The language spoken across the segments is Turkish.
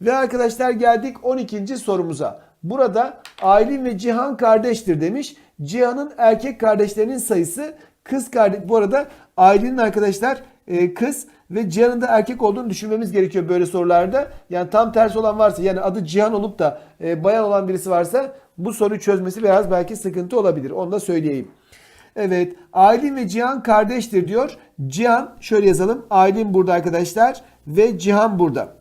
Ve arkadaşlar geldik 12. sorumuza. Burada Aylin ve Cihan kardeştir demiş. Cihan'ın erkek kardeşlerinin sayısı kız kardeş. Bu arada Aylin'in arkadaşlar e, kız ve Cihan'ın da erkek olduğunu düşünmemiz gerekiyor böyle sorularda. Yani tam tersi olan varsa yani adı Cihan olup da e, bayan olan birisi varsa bu soruyu çözmesi biraz belki sıkıntı olabilir. Onu da söyleyeyim. Evet Aylin ve Cihan kardeştir diyor. Cihan şöyle yazalım. Aylin burada arkadaşlar ve Cihan burada.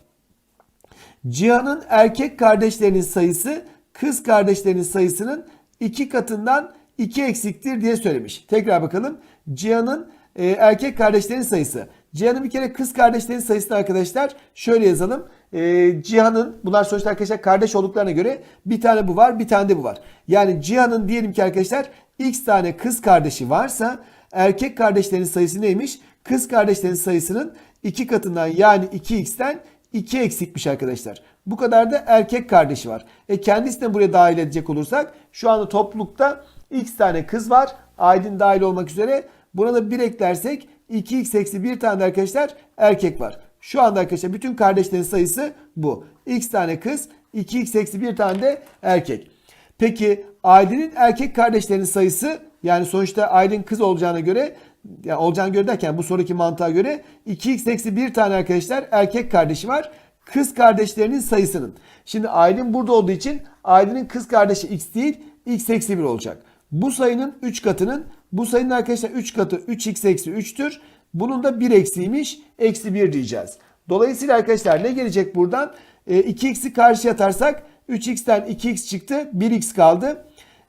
Cihan'ın erkek kardeşlerinin sayısı kız kardeşlerinin sayısının iki katından 2 eksiktir diye söylemiş. Tekrar bakalım. Cihan'ın e, erkek kardeşlerin sayısı. Cihan'ın bir kere kız kardeşlerin sayısını arkadaşlar şöyle yazalım. E, Cihan'ın bunlar sonuçta arkadaşlar kardeş olduklarına göre bir tane bu var bir tane de bu var. Yani Cihan'ın diyelim ki arkadaşlar x tane kız kardeşi varsa erkek kardeşlerin sayısı neymiş? Kız kardeşlerin sayısının iki katından yani 2x'ten 2 eksikmiş arkadaşlar. Bu kadar da erkek kardeşi var. E kendisini de buraya dahil edecek olursak şu anda toplulukta x tane kız var. Aydın dahil olmak üzere. Buna da 1 eklersek 2x eksi 1 tane de arkadaşlar erkek var. Şu anda arkadaşlar bütün kardeşlerin sayısı bu. x tane kız 2x eksi 1 tane de erkek. Peki Aylin'in erkek kardeşlerinin sayısı yani sonuçta Aylin kız olacağına göre yani olacağını göre derken bu soruki mantığa göre 2x eksi 1 tane arkadaşlar erkek kardeşi var. Kız kardeşlerinin sayısının. Şimdi Aylin burada olduğu için Aylin'in kız kardeşi x değil x eksi 1 olacak. Bu sayının 3 katının bu sayının arkadaşlar 3 katı 3x eksi 3'tür. Bunun da 1 eksiğiymiş. Eksi 1 diyeceğiz. Dolayısıyla arkadaşlar ne gelecek buradan? E, 2x'i karşıya atarsak 3x'ten 2x çıktı. 1x kaldı.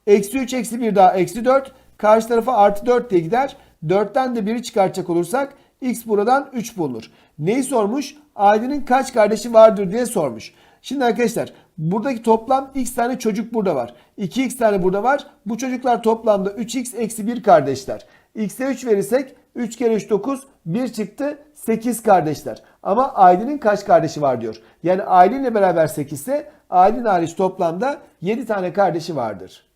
Eksi 3 eksi 1 daha eksi 4. Karşı tarafa artı 4 diye gider. 4'ten de 1'i çıkartacak olursak x buradan 3 bulunur. Neyi sormuş? Ailenin kaç kardeşi vardır diye sormuş. Şimdi arkadaşlar buradaki toplam x tane çocuk burada var. 2x tane burada var. Bu çocuklar toplamda 3x eksi 1 kardeşler. x'e 3 verirsek 3 kere 3 9 1 çıktı 8 kardeşler. Ama ailenin kaç kardeşi var diyor. Yani ailenle beraber 8 ise ailen hariç toplamda 7 tane kardeşi vardır.